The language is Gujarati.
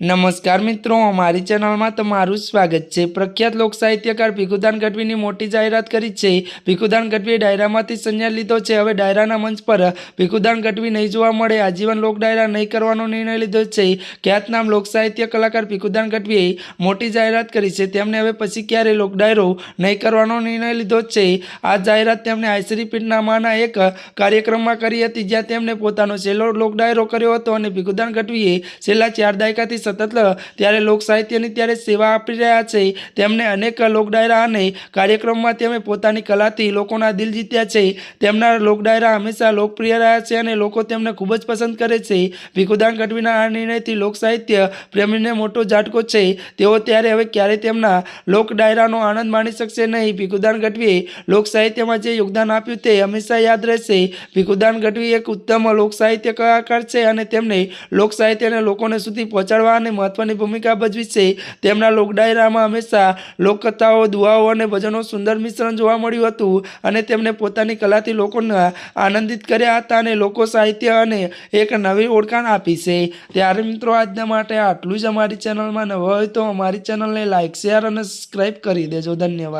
નમસ્કાર મિત્રો, અમારી ચેનલમાં તમારું સ્વાગત છે. પ્રખ્યાત લોક સાહિત્યકાર ભીખુદાન ગઢવીની મોટી જાહેરાત કરી છે. ભીખુદાન ગઢવીએ ડાયરામાંથી સંન્યાસ લીધો છે. હવે ડાયરાના મંચ પર ભીખુદાન ગઢવી નહીં જોવા મળે. આજીવન લોક ડાયરા નહીં કરવાનો નિર્ણય લીધો છે. ખ્યાતનામ લોક સાહિત્ય કલાકાર ભીખુદાન ગઢવીએ મોટી જાહેરાત કરી છે. તેમણે હવે પછી ક્યારે લોક ડાયરો નહીં કરવાનો નિર્ણય લીધો છે? આ જાહેરાત તેમણે આઈસરી પીઠનામાના એક કાર્યક્રમમાં કરી હતી, જ્યાં તેમણે પોતાનો છેલ્લો લોક ડાયરો કર્યો હતો અને ભીખુદાન ગઢવીએ છેલ્લા ચાર દાયકાથી સતત ત્યારે લોક સાહિત્યની ત્યારે સેવા આપી રહ્યા છે. તેમને અનેક લોકડાયરા અને કાર્યક્રમમાં તેમણે પોતાની કલાથી લોકોના દિલ જીત્યા છે. તેમના લોકડાયરા હંમેશા લોકપ્રિય રહ્યા છે અને લોકો તેમને ખૂબ જ પસંદ કરે છે. ભીખુદાન ગઢવીના આ નિર્ણયથી લોક પ્રેમીને મોટો ઝાટકો છે. તેઓ ત્યારે હવે ક્યારેય તેમના લોક ડાયરાનો આનંદ માણી શકશે નહીં. ભીખુદાન ગઢવીએ લોક સાહિત્યમાં જે યોગદાન આપ્યું તે હંમેશા યાદ રહેશે. ભીખુદાન ગઢવી એક ઉત્તમ લોક સાહિત્ય કલાકાર છે અને તેમને લોક સાહિત્યને લોકોને સુધી પહોંચાડવા અને મહત્વની ભૂમિકા ભજવી છે. તેમના લોકડાયરામાં હંમેશા લોકકથાઓ, દુઆઓ અને ભજનો સુંદર મિશ્રણ જોવા મળ્યું હતું અને તેમણે પોતાની કલાથી લોકોને આનંદિત કર્યા હતા અને લોકો સાહિત્ય અને એક નવી ઓળખાણ આપી છે. ત્યારે મિત્રો, આજના માટે આટલું જ અમારી ચેનલમાં નવા હોય તો અમારી ચેનલને લાઇક શેર અને સબસ્ક્રાઈબ કરી દેજો. ધન્યવાદ.